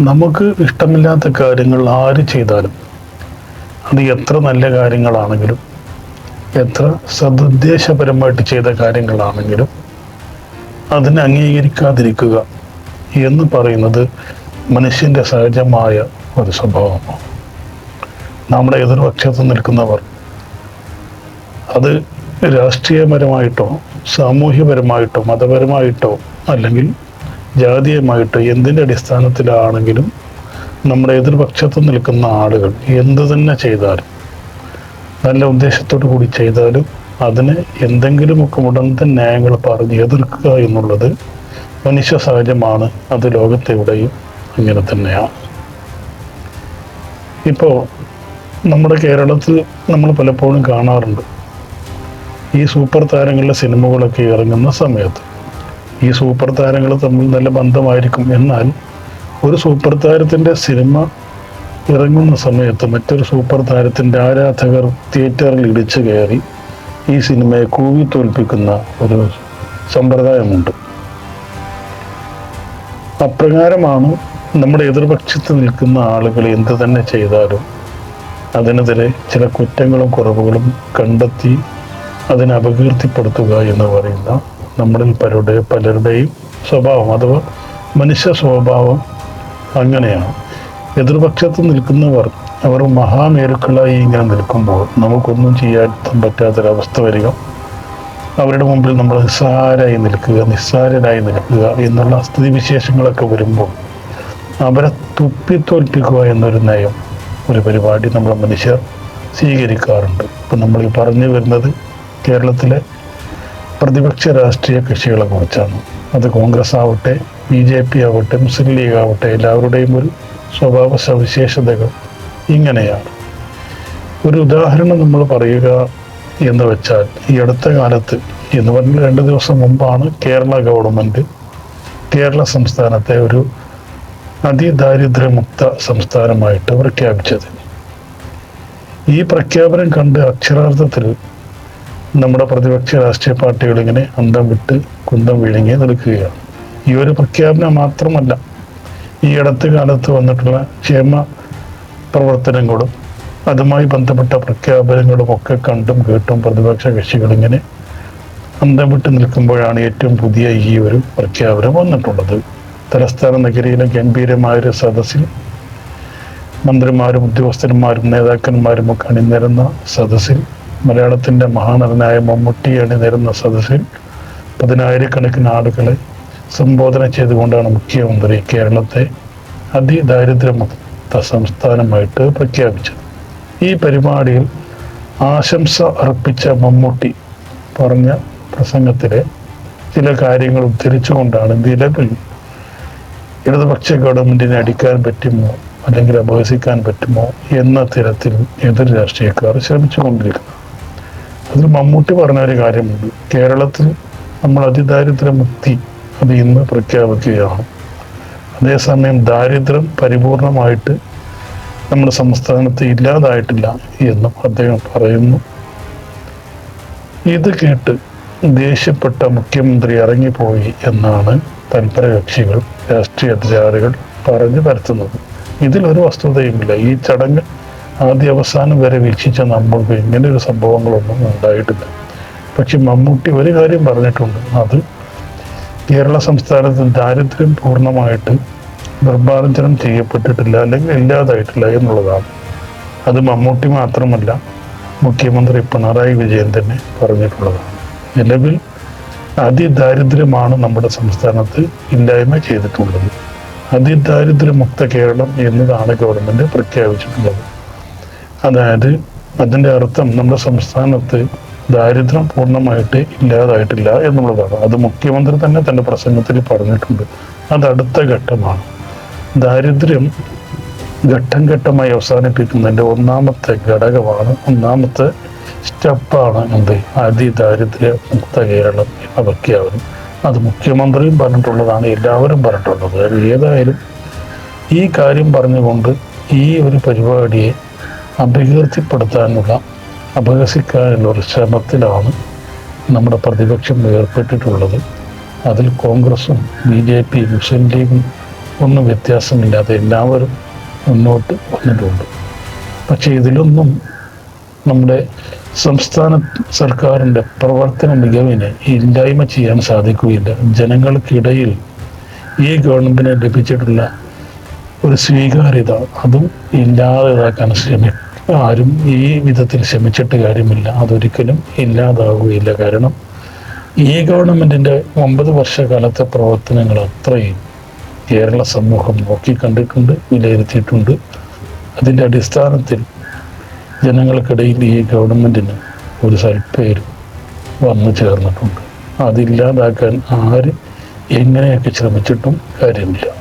നമുക്ക് ഇഷ്ടമില്ലാത്ത കാര്യങ്ങൾ ആര് ചെയ്താലും അത് എത്ര നല്ല കാര്യങ്ങളാണെങ്കിലും എത്ര സതുദ്ദേശപരമായിട്ട് ചെയ്ത കാര്യങ്ങളാണെങ്കിലും അതിനെ അംഗീകരിക്കാതിരിക്കുക എന്ന് പറയുന്നത് മനുഷ്യന്റെ സഹജമായ ഒരു സ്വഭാവമാണ്. നമ്മുടെ എതിർപക്ഷത്ത് നിൽക്കുന്നവർ അത് രാഷ്ട്രീയപരമായിട്ടോ സാമൂഹ്യപരമായിട്ടോ മതപരമായിട്ടോ അല്ലെങ്കിൽ ജാതീയമായിട്ടോ എന്തിന്റെ അടിസ്ഥാനത്തിലാണെങ്കിലും നമ്മുടെ എതിർപക്ഷത്ത് നിൽക്കുന്ന ആളുകൾ എന്ത് തന്നെ ചെയ്താലും നല്ല ഉദ്ദേശത്തോടു കൂടി ചെയ്താലും അതിന് എന്തെങ്കിലുമൊക്കെ ഉടനത്തെ ന്യായങ്ങൾ പറഞ്ഞ് എതിർക്കുക എന്നുള്ളത് മനുഷ്യ സഹജമാണ്. അത് ലോകത്തെവിടെയും അങ്ങനെ തന്നെയാണ്. ഇപ്പോൾ നമ്മുടെ കേരളത്തിൽ നമ്മൾ പലപ്പോഴും കാണാറുണ്ട്. ഈ സൂപ്പർ താരങ്ങളുടെ സിനിമകളൊക്കെ ഇറങ്ങുന്ന സമയത്ത് ഈ സൂപ്പർ താരങ്ങൾ തമ്മിൽ നല്ല ബന്ധമായിരിക്കും. എന്നാൽ ഒരു സൂപ്പർ താരത്തിന്റെ സിനിമ ഇറങ്ങുന്ന സമയത്ത് മറ്റൊരു സൂപ്പർ താരത്തിന്റെ ആരാധകർ തിയേറ്ററിൽ ഇടിച്ചു കയറി ഈ സിനിമയെ കൂവി തോൽപ്പിക്കുന്ന ഒരു സമ്പ്രദായമുണ്ട്. അപ്രകാരമാണ് നമ്മുടെ എതിർപക്ഷത്ത് നിൽക്കുന്ന ആളുകൾ എന്ത് തന്നെ ചെയ്താലും അതിനെതിരെ ചില കുറ്റങ്ങളും കുറവുകളും കണ്ടെത്തി അതിനെ അപകീർത്തിപ്പെടുത്തുക എന്ന് പറയുന്ന നമ്മളിൽ പലരുടെ പലരുടെയും സ്വഭാവം അഥവാ മനുഷ്യ സ്വഭാവം അങ്ങനെയാണ്. എതിർപക്ഷത്ത് നിൽക്കുന്നവർ അവർ മഹാമേരുക്കളായി ഇങ്ങനെ നിൽക്കുമ്പോൾ നമുക്കൊന്നും ചെയ്യാൻ പറ്റാത്തൊരവസ്ഥ വരിക. അവരുടെ മുമ്പിൽ നമ്മൾ നിസ്സാരായി നിൽക്കുക നിസ്സാരരായി നിൽക്കുക എന്നുള്ള സ്ഥിതിവിശേഷങ്ങളൊക്കെ വരുമ്പോൾ അവരെ തുപ്പിത്തോൽപ്പിക്കുക എന്നൊരു നയം ഒരു പരിപാടി നമ്മൾ മനുഷ്യർ സ്വീകരിക്കാറുണ്ട്. ഇപ്പം നമ്മൾ ഈ പറഞ്ഞു വരുന്നത് കേരളത്തിലെ പ്രതിപക്ഷ രാഷ്ട്രീയ കക്ഷികളെ കുറിച്ചാണ്. അത് കോൺഗ്രസ് ആവട്ടെ ബി ജെ പി ആവട്ടെ മുസ്ലിം ലീഗ് ആവട്ടെ എല്ലാവരുടെയും ഒരു സ്വഭാവ സവിശേഷതകൾ ഇങ്ങനെയാണ്. ഒരു ഉദാഹരണം നമ്മൾ പറയുക എന്ന് വെച്ചാൽ ഈ അടുത്ത കാലത്ത് എന്ന് പറഞ്ഞാൽ രണ്ട് ദിവസം മുമ്പാണ് കേരള ഗവൺമെന്റ് കേരള സംസ്ഥാനത്തെ ഒരു അതിദാരിദ്ര്യമുക്ത സംസ്ഥാനമായിട്ട് പ്രഖ്യാപിച്ചത്. ഈ പ്രഖ്യാപനം കണ്ട് അക്ഷരാർത്ഥത്തിൽ നമ്മുടെ പ്രതിപക്ഷ രാഷ്ട്രീയ പാർട്ടികൾ ഇങ്ങനെ അന്തം വിട്ട് കുന്തം വിഴുങ്ങി നിൽക്കുകയാണ്. ഈ ഒരു പ്രഖ്യാപനം മാത്രമല്ല ഈ അടുത്ത കാലത്ത് വന്നിട്ടുള്ള ക്ഷേമ പ്രവർത്തനങ്ങളും അതുമായി ബന്ധപ്പെട്ട പ്രഖ്യാപനങ്ങളും ഒക്കെ കണ്ടും കേട്ടും പ്രതിപക്ഷ കക്ഷികൾ ഇങ്ങനെ അന്തം വിട്ട് നിൽക്കുമ്പോഴാണ് ഏറ്റവും പുതിയ ഈ ഒരു പ്രഖ്യാപനം വന്നിട്ടുള്ളത്. തലസ്ഥാന നഗരിയിലെ ഗംഭീരമായൊരു സദസ്സിൽ മന്ത്രിമാരും ഉദ്യോഗസ്ഥന്മാരും നേതാക്കന്മാരും ഒക്കെ അണിനിരുന്ന സദസ്സിൽ മലയാളത്തിന്റെ മഹാനടനായ മമ്മൂട്ടി അണിനിരുന്ന സദസ്സിൽ പതിനായിരക്കണക്കിന് ആളുകളെ സംബോധന ചെയ്തുകൊണ്ടാണ് മുഖ്യമന്ത്രി കേരളത്തെ അതിദാരിദ്ര്യമുക്ത സംസ്ഥാനമായിട്ട് പ്രഖ്യാപിച്ചത്. ഈ പരിപാടിയിൽ ആശംസ അർപ്പിച്ച മമ്മൂട്ടി പറഞ്ഞ പ്രസംഗത്തിലെ ചില കാര്യങ്ങൾ ഉദ്ധരിച്ചുകൊണ്ടാണ് നിലവിൽ ഇടതുപക്ഷ ഗവൺമെന്റിനെ അടിക്കാൻ പറ്റുമോ അല്ലെങ്കിൽ അപഹസിക്കാൻ പറ്റുമോ എന്ന തരത്തിൽ എതിർ രാഷ്ട്രീയക്കാർ ശ്രമിച്ചുകൊണ്ടിരിക്കുന്നു അതിൽ മമ്മൂട്ടി പറഞ്ഞ ഒരു കാര്യമുണ്ട് കേരളത്തിൽ നമ്മൾ അതിദാരിദ്ര്യ മുക്തി അത് ഇന്ന് പ്രഖ്യാപിക്കുകയാണ്. അതേസമയം ദാരിദ്ര്യം പരിപൂർണമായിട്ട് നമ്മുടെ സംസ്ഥാനത്ത് ഇല്ലാതായിട്ടില്ല എന്നും അദ്ദേഹം പറയുന്നു. ഇത് കേട്ട് ദേഷ്യപ്പെട്ട മുഖ്യമന്ത്രി ഇറങ്ങിപ്പോയി എന്നാണ് തൽപര കക്ഷികൾ രാഷ്ട്രീയ അധികാരികൾ പറഞ്ഞു പരത്തുന്നത്. ഇതിലൊരു വസ്തുതയുമില്ല. ഈ ചടങ്ങ് ആദ്യ അവസാനം വരെ വീക്ഷിച്ച നമ്മൾക്ക് ഇങ്ങനെ ഒരു സംഭവങ്ങളൊന്നും ഉണ്ടായിട്ടില്ല. പക്ഷെ മമ്മൂട്ടി ഒരു കാര്യം പറഞ്ഞിട്ടുണ്ട്. അത് കേരള സംസ്ഥാനത്ത് ദാരിദ്ര്യം പൂർണമായിട്ട് നിർമ്മാർജനം ചെയ്യപ്പെട്ടിട്ടില്ല അല്ലെങ്കിൽ ഇല്ലാതായിട്ടില്ല എന്നുള്ളതാണ്. അത് മമ്മൂട്ടി മാത്രമല്ല മുഖ്യമന്ത്രി പിണറായി വിജയൻ തന്നെ പറഞ്ഞിട്ടുള്ളതാണ്. നിലവിൽ അതിദാരിദ്ര്യമാണ് നമ്മുടെ സംസ്ഥാനത്ത് ഇല്ലായ്മ ചെയ്തിട്ടുള്ളത്. അതിദാരിദ്ര്യമുക്ത കേരളം എന്നതാണ് ഗവൺമെന്റ് പ്രഖ്യാപിച്ചിട്ടുള്ളത്. അതായത് അതിന്റെ അർത്ഥം നമ്മുടെ സംസ്ഥാനത്ത് ദാരിദ്ര്യം പൂർണമായിട്ട് ഇല്ലാതായിട്ടില്ല എന്നുള്ളതാണ്. അത് മുഖ്യമന്ത്രി തന്നെ തന്റെ പ്രസംഗത്തിൽ പറഞ്ഞിട്ടുണ്ട്. അത് അടുത്ത ഘട്ടമാണ്. ദാരിദ്ര്യം ഘട്ടം ഘട്ടമായി അവസാനിപ്പിക്കുന്നതിന്റെ ഒന്നാമത്തെ ഘടകമാണ് ഒന്നാമത്തെ സ്റ്റെപ്പാണ് എന്ത്? അതിദാരിദ്ര്യ മുക്ത കേരളം എന്ന അത് മുഖ്യമന്ത്രിയും പറഞ്ഞിട്ടുള്ളതാണ് എല്ലാവരും പറഞ്ഞിട്ടുള്ളത്. ഏതായാലും ഈ കാര്യം പറഞ്ഞുകൊണ്ട് ഈ ഒരു പരിപാടിയെ അപകീർത്തിപ്പെടുത്താനുള്ള അപഹസിക്കാനുള്ള ഒരു ശ്രമത്തിലാണ് നമ്മുടെ പ്രതിപക്ഷം ഏർപ്പെട്ടിട്ടുള്ളത്. അതിൽ കോൺഗ്രസും ബി ജെ പി മുസ്ലിം ലീഗും ഒന്നും വ്യത്യാസമില്ലാതെ എല്ലാവരും മുന്നോട്ട് വന്നിട്ടുണ്ട്. പക്ഷേ ഇതിലൊന്നും നമ്മുടെ സംസ്ഥാന സർക്കാരിന്റെ പ്രവർത്തന മികവിനെ ഇല്ലായ്മ ചെയ്യാൻ സാധിക്കുകയില്ല. ജനങ്ങൾക്കിടയിൽ ഈ ഗവൺമെന്റിന് ലഭിച്ചിട്ടുള്ള ഒരു സ്വീകാര്യത അതും ഇല്ലാതാക്കാൻ ശ്രമി ആരും ഈ വിധത്തിൽ ശ്രമിച്ചിട്ട് കാര്യമില്ല. അതൊരിക്കലും ഇല്ലാതാകുകയില്ല കാരണം ഈ ഗവൺമെന്റിന്റെ ഒമ്പത് വർഷകാലത്തെ പ്രവർത്തനങ്ങൾ അത്രയും കേരള സമൂഹം നോക്കി നോക്കിക്കണ്ടിട്ടുണ്ട് വിലയിരുത്തിയിട്ടുണ്ട്. അതിന്റെ അടിസ്ഥാനത്തിൽ ജനങ്ങൾക്കിടയിൽ ഈ ഗവൺമെന്റിന് ഒരു സൽപ്പേര് വന്നു ചേർന്നിട്ടുണ്ട്. അതില്ലാതാക്കാൻ ആര് എങ്ങനെയൊക്കെ ശ്രമിച്ചിട്ടും കാര്യമില്ല.